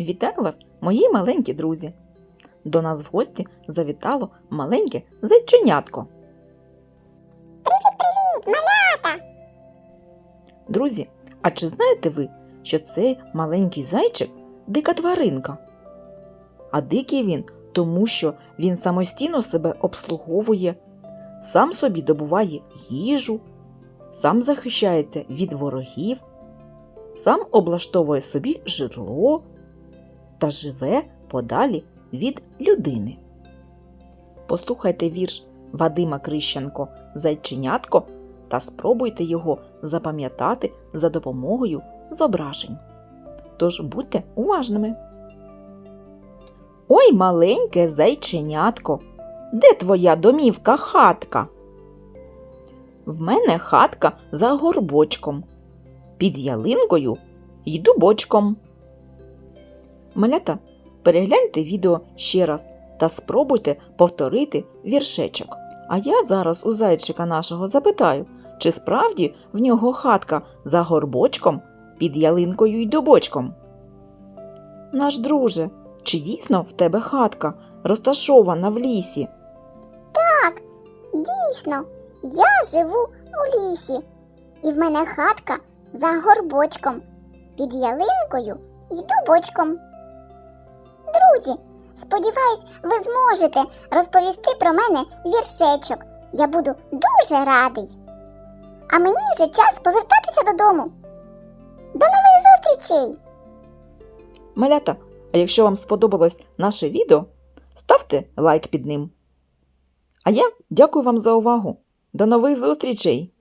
Вітаю вас, мої маленькі друзі! До нас в гості завітало маленьке зайченятко. Привіт-привіт, малята! Друзі, а чи знаєте ви, що цей маленький зайчик дика тваринка? А дикий він тому, що він самостійно себе обслуговує, сам собі добуває їжу, сам захищається від ворогів, сам облаштовує собі житло та живе подалі від людини. Послухайте вірш Вадима Крищенко Зайченятко та спробуйте його запам'ятати за допомогою зображень. Тож будьте уважними. Ой, маленьке зайченятко, де твоя домівка хатка? В мене хатка за горбочком, під ялинкою й дубочком. Малята, перегляньте відео ще раз та спробуйте повторити віршечок. А я зараз у зайчика нашого запитаю, чи справді в нього хатка за горбочком, під ялинкою й дубочком. Наш друже, чи дійсно в тебе хатка розташована в лісі? Так, дійсно, я живу у лісі, і в мене хатка за горбочком, під ялинкою і дубочком. Друзі, сподіваюсь, ви зможете розповісти про мене віршечок. Я буду дуже радий. А мені вже час повертатися додому. До нових зустрічей! Малята, а якщо вам сподобалось наше відео, ставте лайк під ним. А я дякую вам за увагу. До нових зустрічей!